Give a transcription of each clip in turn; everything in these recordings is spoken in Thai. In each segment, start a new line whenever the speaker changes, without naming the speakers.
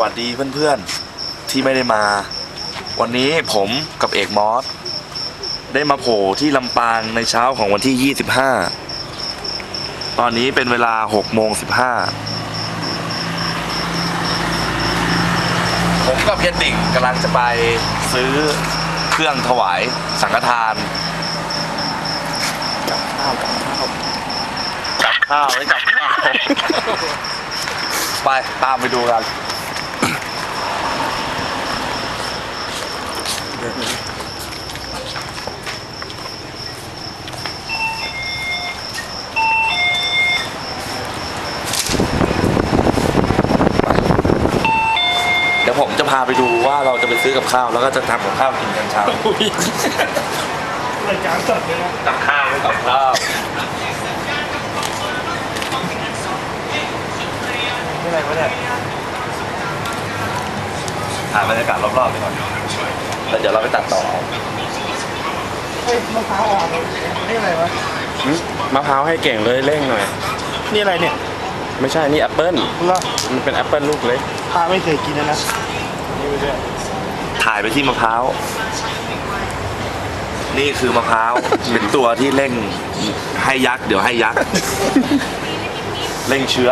วัสดีเพื่อนๆที่ไม่ได้มา วันนี้ผมกับเอกมอส ได้มาโผล่ที่ลำปางในเช้าของวันที่ 25 ตอนนี้เป็นเวลา6โมง15 ผมกับเยนดิ่งกำลังจะไปซื้อเครื่องถวายสังฆทานกับข้าวกับข้าวกับข้าวไม่กับข้าวไปตามไปดูกัน เดี๋ยวผมจะพาไปดูว่าเราจะไปซื้อกับข้าว แล้วก็จะทำกับข้าวกินกันเช้ารา
ยการสดเลยนะ
กับข้าวกับข้าว
ไม่อะไรวะเนี่ย
ถ่ายบรรยากาศรอบๆไปก่อน แล้วเดี๋ยวเราไปตัดต่อเอา
เฮ้ยมะพร้าวอ่อนนี่อะไรวะ
มะพร้าวให้เก่งเลยเร่งหน่อย
นี่อะไรเนี่ย
ไม่ใช่นี่แอปเปิ้ล
เหรอ
มันเป็นแอปเปิ้ลลูกเล็ก
พาไม่เคยกินนะนะนี่ไปด้วย
ถ่ายไปที่มะพร้าว นี่คือมะพร้าว เป็นตัวที่เร่งให้ยักษ์เดี๋ยวให้ยักษ์ เร่งเชื้อ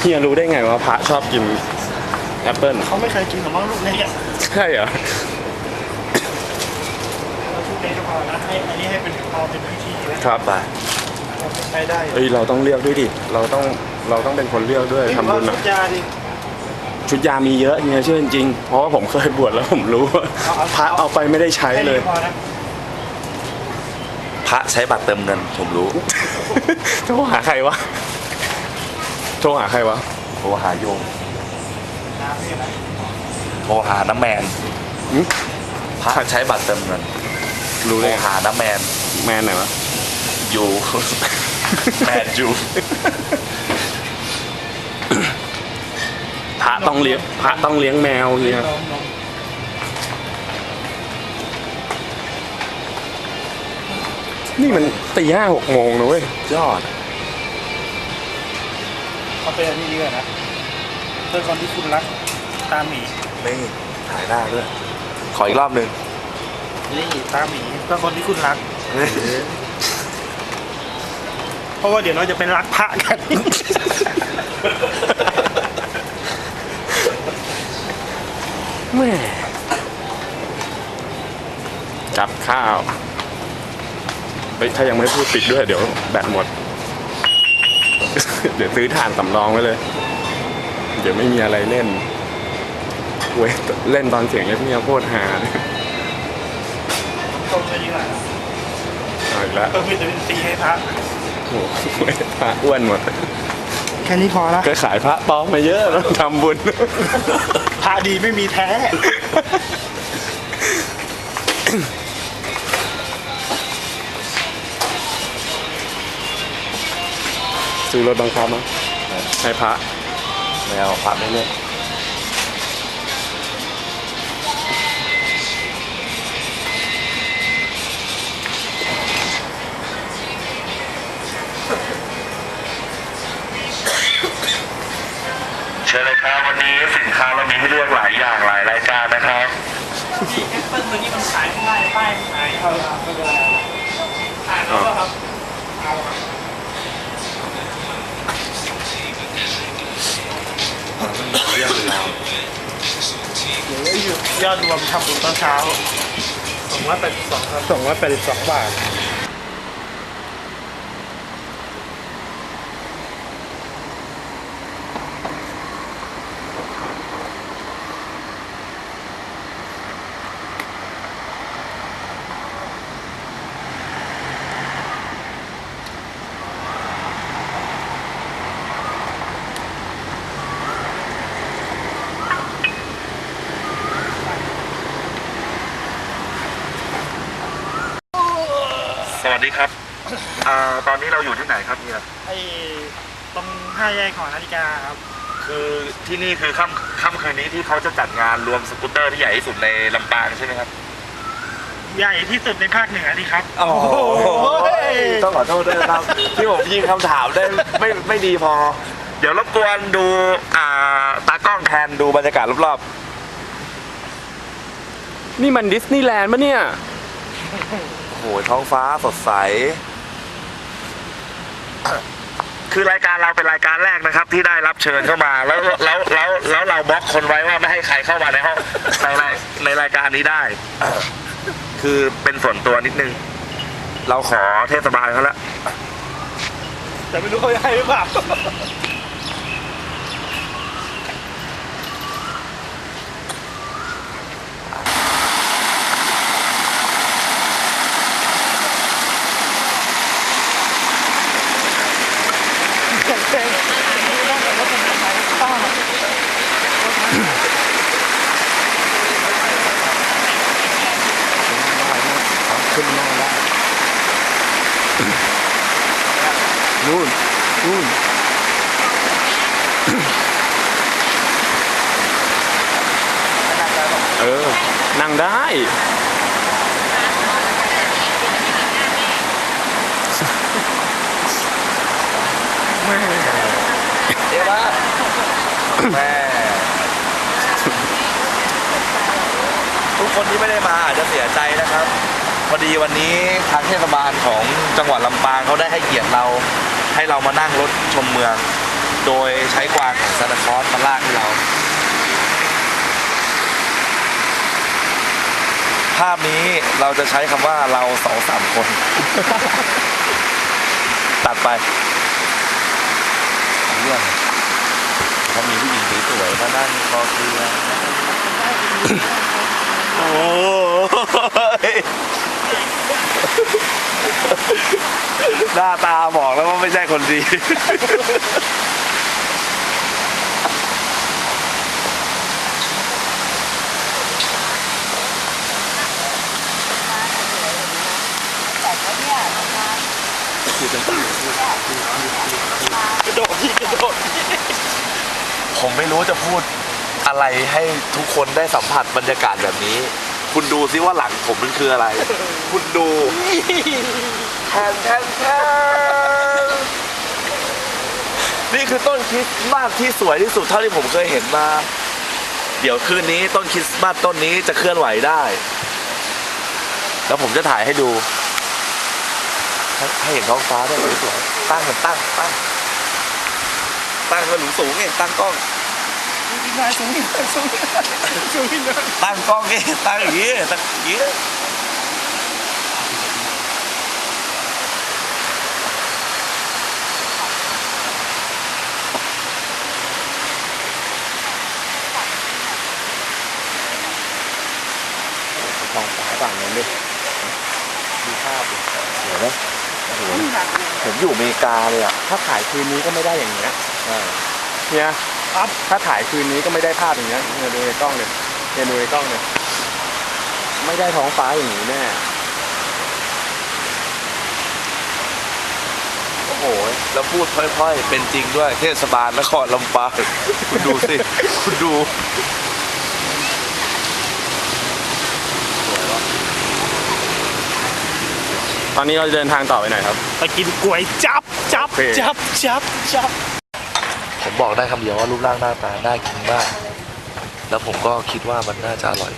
เฮียรู้ได้ไงว่าพระชอบกินแอปเปิ้ล
เขาไม่เคยกินหรอกมั้งลูกเล็กอะ
ใช่เหรอ
เราลูกเล็กก็พอนะให้อันนี้ให้เป็นพอเป็นพิธีนะครับ
ไป
ไปได้
เอ้ยเราต้องเลือกด้วยดิเราต้องเราต้องเป็นคนเลือกด้วยทำบุญ
นะ
อะ
ยาดิ
ชุดยามีเยอะเฮียเชื่อจริงๆเพราะว่าผมเคยบวชแล้วผมรู้ว่าพระเอาไปไม่ได้ใช้
แค่
เล
นี้
ย
พอนะ
พระใช้บัตรเติมเงินผมรู้
โทรหาใครวะ โทรหาใครวะ
โทรหาโยม
น้ำนี่นะ
โทรหาน้ำแมน
หึ
พระใช้บัตรเติมเงิน
รู้
โท
เล
ร
ย
หาน้ำแมน
แมนไหนวะ
อยู่ แมนอยู่
พระต้องเลี้ยงพระต้องเลี้ยงแมวเฮีย
นมนม
นี่มันตีห้าหกโมงนะเว้ย
ยอด
เขาเป็นอันนี้ดีกว่านะเพื่อคนที่คุณรักตามหมี
นี่ถ่ายหน้าด้วย ขออีกรอบหนึ่ง
นี่ตามหมีเพื่อคนที่คุณรัก เพราะว่าเดี๋ยวเราจะเป็นรักพระกัน
แม่กับข้าวเฮ้ยถ้ายังไม่พูดปิดด้วยเดี๋ยวแบตหมด เดี๋ยวซื้อถ่านสำรองไว้เลย เดี๋ยวไม่มีอะไรเล่นเว้ยเล่นตอนเสียงเงียบๆโคตรฮาเลย
ตรงเลยดีกว่า
เอาอีกแล้ว
เออวิตามินซีให้พระ
โอ้โหพระอ้วนหมด
แค่นี้พอละ
ก็ขายพระปลอมมาเยอะแล้วทำบุญ
พระดีไม่มีแท้
ซื้อรถบังคับมั้งให้พระ
ไม่เอาพระไม่เลือกเชิญเลยครับวันนี้สินค้าเรามีให้เลือกหลายอย่างหลายรายการนะครับ
ที่แอปเปิลตัวนี้มันขายไม่ได้ป้ายขายเอาละไม่เป็นไรขายแล้วครับ เอาครับ
เรื่องราว
เดี๋ยวยอดรวมทำบุญตอนเช้าสองร้อยแปดสิบสองครับสองร้อยแปดสิบสองบาท
สวัสดีครับอ่าตอนนี้เราอยู่ที่ไหนครับเนี่ย
ไอ้ตรงห้าแยกของนาฬิกาครับ
คือที่นี่คือค่ำค่ำคืนนี้ที่เขาจะจัดงานรวมสกูตเตอร์ที่ใหญ่ที่สุดในลำปางใช่ไหมครับ
คใหญ่ที่สุดในภาคเหนือดีครับ
โอ้โหต้องขอโทษด้วยนะครับ ที่ผมยิงคำถามได้ไม่ไม่ดีพอ เดี๋ยวรบกวนดูอ่าตากล้องแทนดูบรรยากาศรอบ
นี่มันดิสนีย์แลนด์ปะเนี่ย
ๆ โหท้องฟ้าสดใส คือรายการเราเป็นรายการแรกนะครับ ที่ได้รับเชิญเข้ามาแล้วแล้วแล้วแล้วเราบล็อกคนไว้ว่าไม่ให้ใครเข้ามาในห้องในในรายการนี้ได้ คือเป็นส่วนตัวนิดนึง เราขอเทศบาลเขาละ
แต่ไม่รู้เขาจะให้หรือเปล่า
ขึ้นมาแล้วนู่นนู่น เออ นั่งได้
เดี๋ยวนะแม่ทุกคนที่ไม่ได้มาอาจจะเสียใจนะครับ พอดีวันนี้ทางเทศบาลของจังหวัดลำปางเขาได้ให้เกียรติเรา ให้เรามานั่งรถชมเมือง โดยใช้กวางของซานตาคลอสมาลากให้เรา ภาพนี้เราจะใช้คำว่าเราสองสามคน ตัดไปเรื่องเขามีผู้หญิงสวยๆมานั่งคอเคลียร์โอ้ยหน้าตาบอกแล้วว่าไม่ใช่คนดี
กระโดดที่กระโดด
ผมไม่รู้จะพูดอะไรให้ทุกคนได้สัมผัสบรรยากาศแบบนี้ คุณดูซิว่าหลังผมมันคืออะไร คุณดูแทนแทนแทนนี่คือต้นคริสต์มาสที่สวยที่สุดเท่าที่ผมเคยเห็นมา เดี๋ยวคืนนี้ต้นคริสต์มาสต้นนี้จะเคลื่อนไหวได้ แล้วผมจะถ่ายให้ดู ให้ให้เห็นท้องฟ้าด้วยสวยๆตั้งเหมือนตั้งตั้งตั้งมันสูงๆไงตั้งกล้อง
นายสูงอีกสูงสูงอีกเลย
ตั้งกล้องนี่ตั้งอย่างนี้ตั้งอย่างนี้
มองฟ้าฝั่งนั้นดิดูภาพดิ
เห็นไหม โอ้โหผมอยู่อเมริกาเลยอะ
ถ้าถ่ายคืนนี้ก็ไม่ได้อย่างเงี้ยเนี่ย
ครับ
ถ้าถ่ายคืนนี้ก็ไม่ได้ภาพอย่างเงี้ยเนี่ยดูในกล้องเลยเนี่ยดูในกล้องเลยไม่ได้ท้องฟ้าอย่างนี้แน่
โอ้โหแล้วพูดพล่อยๆ เป็นจริงด้วย เทศบาลนครลำปางคุณดูสิ คุณดู
ตอนนี้เราจะเดินทางต่อไปไหนครับ
ไปกินก๋วยจับจับ
โอเค
จับจับจับ
ผมบอกได้คำเดียวว่ารูปร่างหน้าตาน่ากินมาก แล้วผมก็คิดว่ามันน่าจะอร่อย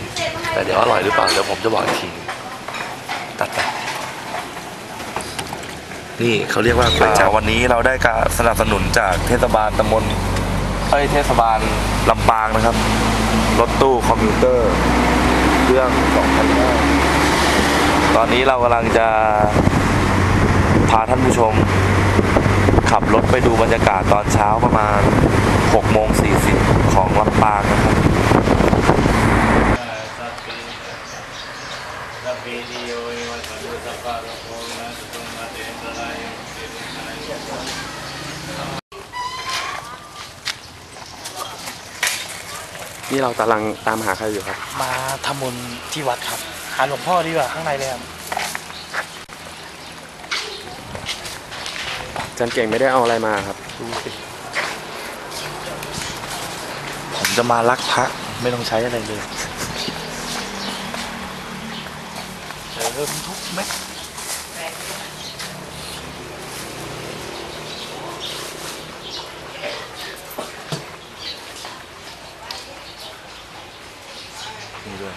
แต่เดี๋ยวอร่อยหรือเปล่าเดี๋ยวผมจะบอกอีกทีตัดไปนี่เขาเรียกว่าก๋วยจั๊บวันนี้เราได้การสนับสนุนจากเทศบาลตำบลเอ้ยเทศบาลลำปางนะครับ รถตู้คอมพิวเตอร์ เครื่อง2,000 ตอนนี้เรากำลังจะพาท่านผู้ชม ขับรถไปดูบรรยากาศตอนเช้าประมาณ6โมง40 ของลำปางนะครับ
นี่เรากำลังตามหาใครอยู่ครับ
มาทำบุญที่วัดครับ หาหลวงพ่อดีกว่าข้างในเลยครับ
จันเก่งไม่ได้เอาอะไรมาครับ
ดูสิผมจะมารักพระไม่ต้องใช้อะไรเลย
เเอ
อทุกเม็ดนี่ด้วย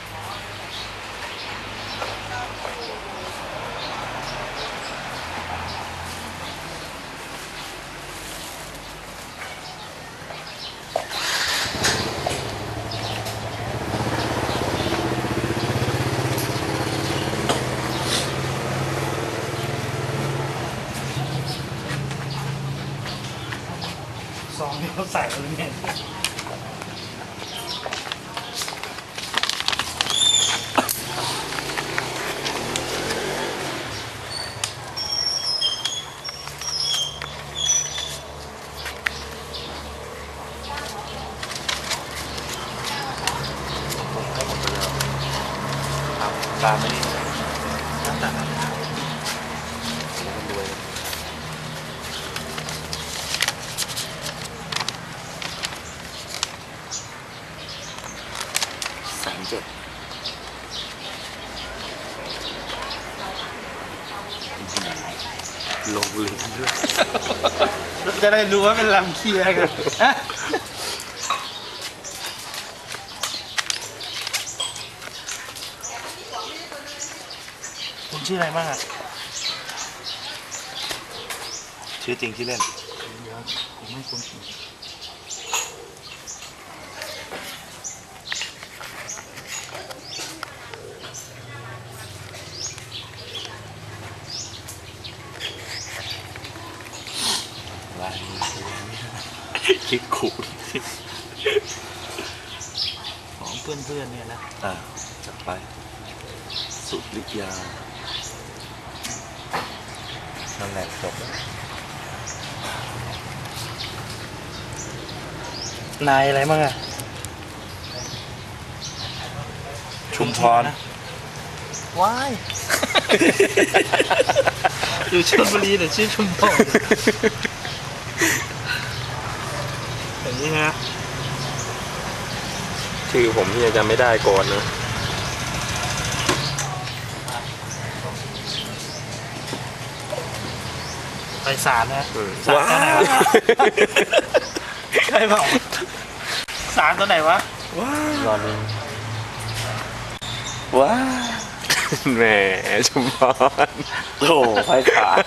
ซองที่เขาใส่เลยเนี่ย
ตามไม่ได้น้ำตาลรวย สามเจ็ดลงลิ้นด้วย
จะได้รู้ว่าเป็นลำเคียกันอะคุณชื่ออะไรบ้างอะ
ชื่อจริงชื่อเล่น
เดี๋ยวผมไม่คุ้น
ลายมือ
คิดขูดของเพื่อนๆเนี่ยนะ
อะจัดไป สุดลิยา นั่นแหละจบ
นายอะไรบ้างอะ
ชุมพร
ว้าย อยู่ชลบุรีแต่ชื่อชุมพรอย่างนี้นะ
ชื่อผมที่จะจำไม่ได้ก่อนนะ
ไปศาลนะ
อืม
ศาลตัวไหนวะใช่เปล่าศาลตัวไหนวะ
รอนึงว้า
แหมชุมพร
โอ้ไฟขาด